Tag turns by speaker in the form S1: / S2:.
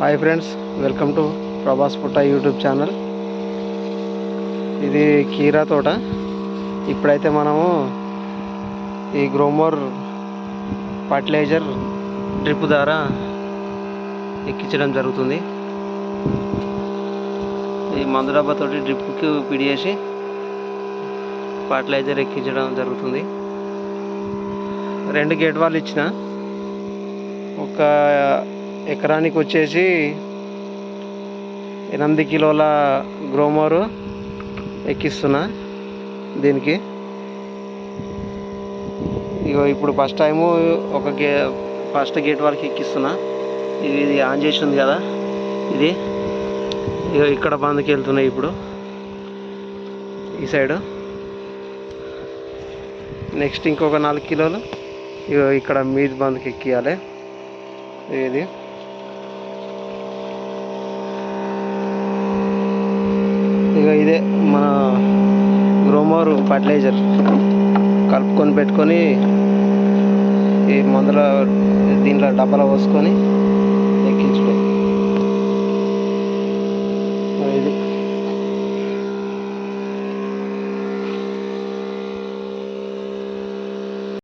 S1: Hi friends welcome to Prabhas Putta YouTube channel ఇది కీరా తోట. ఇప్పుడైతే మనము ఈ గ్రోమోర్ ఫర్టిలైజర్ డ్రిప్ ద్వారా ఎక్కించడం జరుగుతుంది. ఈ మందు డబ్బాతోటి డ్రిప్కి పిడియేసి ఫర్టిలైజర్ ఎక్కించడం జరుగుతుంది. రెండు గేట్ వాళ్ళు ఇచ్చిన. ఒక ఎకరానికి వచ్చేసి ఎనిమిది కిలోల గ్రోమోరు ఎక్కిస్తున్నా దీనికి. ఇగో ఇప్పుడు ఫస్ట్ టైము ఒక గే ఫస్ట్ గేట్ వరకు ఎక్కిస్తున్నా. ఇది ఇది ఆన్ చేసి ఉంది కదా. ఇది. ఇగో ఇక్కడ బంద్కి వెళ్తున్నాయి ఇప్పుడు. ఈ సైడు. నెక్స్ట్ ఇంకొక నాలుగు కిలోలు. ఇగో ఇక్కడ మీది బంద్కి ఎక్కియాలి. ఇది. ఇక ఇదే మన గ్రోమోర్ ఫర్టిలైజర్. కలుపుకొని పెట్టుకొని ఈ మందుల దీంట్లో డబ్బాలో పోసుకొని